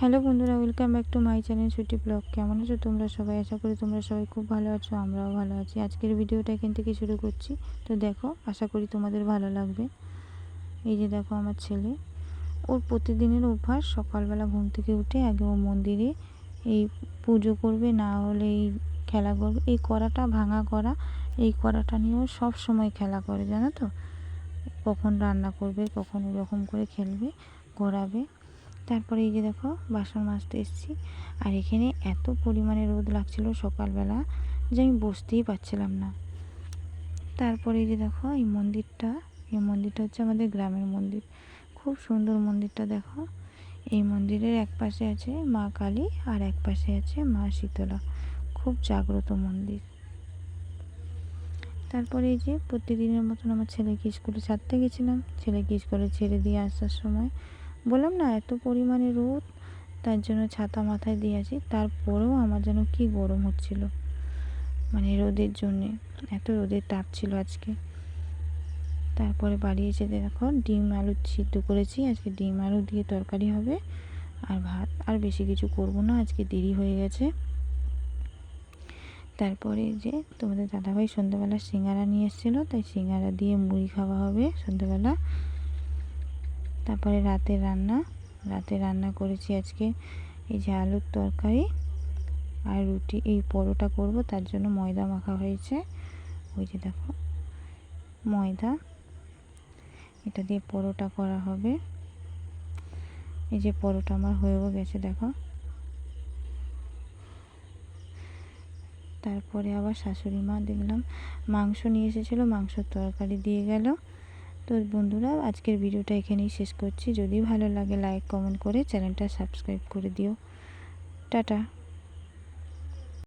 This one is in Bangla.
হ্যালো বন্ধুরা welcome back to my channel Suti blog কেমন আছো তোমরা সবাই? আশা করি তোমরা সবাই খুব ভালো আছো, আমরাও ভালো আছি। আজকের ভিডিওটা এখান থেকে শুরু করছি। তো দেখো, আশা করি তোমাদের ভালো লাগবে। এই যে দেখো আমার ছেলে, ওর প্রতিদিনের অভ্যাস, সকালবেলা ঘুম থেকে উঠে আগে ও মন্দিরে এই পুজো করবে, না হলে এই খেলা করবে। এই কড়াটা ভাঙা করা এই কড়াটা নিয়েও সব সময় খেলা করে, জানো তো? কখন রান্না করবে, কখন ওরকম করে খেলবে, ঘোরাবে। তারপরে এই যে দেখো, বাসন মাজতে এসেছি। আর এখানে এত পরিমাণে রোদ লাগছিল সকালবেলা যে আমি বসতেই পারছিলাম না। তারপরে এই যে দেখো, এই মন্দিরটা এই মন্দিরটা হচ্ছে আমাদের গ্রামের মন্দির। খুব সুন্দর মন্দিরটা দেখো। এই মন্দিরের এক পাশে আছে মা কালী আর এক পাশে আছে মা শীতলা। খুব জাগ্রত মন্দির। তারপরে এই যে প্রতিদিনের মতন আমার ছেলেকে স্কুলে ছাড়তে গেছিলাম। ছেলেকে স্কুলে ছেড়ে দিয়ে আসার সময় বললাম, না, এত পরিমাণে রোদ, তার জন্য ছাতা মাথায় দিয়ে আছি। তারপরেও আমার যেন কি গরম হচ্ছিল মানে রোদের জন্যে, এত রোদের তাপ ছিল আজকে। তারপরে বাড়ি এসে দেখো, ডিম আলু সিদ্ধ করেছি, আজকে ডিম আলু দিয়ে তরকারি হবে আর ভাত, আর বেশি কিছু করব না, আজকে দেরি হয়ে গেছে। তারপরে যে তোমাদের দাদাভাই সন্ধ্যাবেলা সিঙ্গারা নিয়ে এসেছিল, তাই সিঙ্গারা দিয়ে মুড়ি খাওয়া হবে সন্ধ্যাবেলা। তারপরে রাতে রান্না রাতে রান্না করেছি আজকে এই যে আলুর তরকারি আর রুটি। এই পরোটা করব, তার জন্য ময়দা মাখা হয়েছে। ওই যে দেখো, ময়দা। এটা দিয়ে পরোটা করা হবে। এই যে পরোটা আমার হয়েও গেছে, দেখো। তারপরে আবার শাশুড়ি মা দেখলাম মাংস নিয়ে এসেছিল, মাংসর তরকারি দিয়ে গেল। তো বন্ধুরা, আজকের ভিডিওটা এখানেই শেষ করছি। যদি ভালো লাগে লাইক কমেন্ট করে চ্যানেলটা সাবস্ক্রাইব করে দিও। টাটা।